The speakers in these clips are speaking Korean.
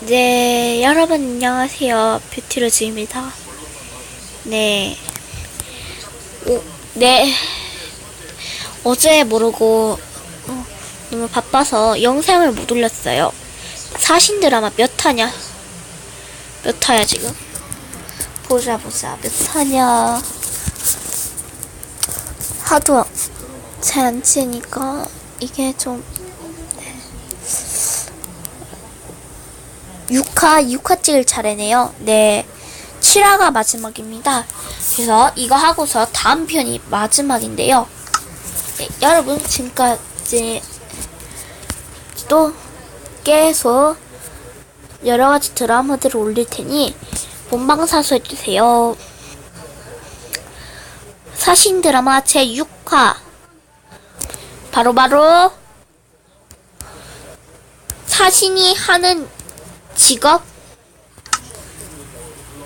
네, 여러분 안녕하세요. 뷰티로즈입니다. 네. 오, 네. 어제 모르고 어, 너무 바빠서 영상을 못 올렸어요. 사신 드라마 몇 타냐? 몇 타야 지금? 보자 보자 몇 타냐? 하도 잘 안 치니까 이게 좀 6화, 6화 찍을 차례네요. 네. 7화가 마지막입니다. 그래서 이거 하고서 다음 편이 마지막인데요. 네, 여러분, 지금까지 또 계속 여러 가지 드라마들을 올릴 테니 본방 사수 해주세요. 사신 드라마 제 6화. 바로바로 사신이 하는 직업?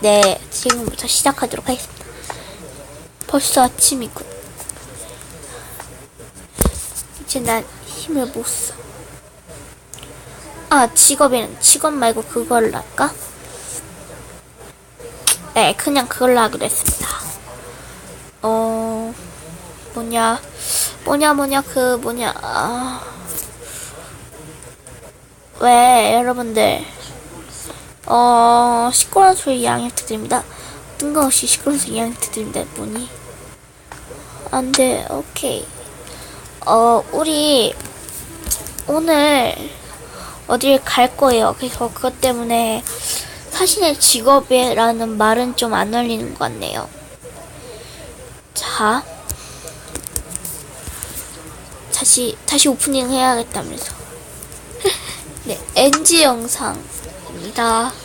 네, 지금부터 시작하도록 하겠습니다. 벌써 아침이군. 이제 난 힘을 못 써. 아, 직업에는 직업 말고 그걸로 할까? 네, 그냥 그걸로 하기로 했습니다. 어, 뭐냐, 뭐냐, 뭐냐, 그, 뭐냐, 아. 왜, 여러분들. 어, 시끄러운 소리 양해 부탁드립니다. 뜬금없이 시끄러운 소리 양해 부탁드립니다. 뭐니? 안 돼, 오케이. 어, 우리, 오늘, 어딜 갈 거예요. 그래서 그것 때문에, 사신의 직업이라는 말은 좀 안 어울리는 것 같네요. 자. 다시, 다시 오프닝 해야겠다면서. 네, NG 영상입니다.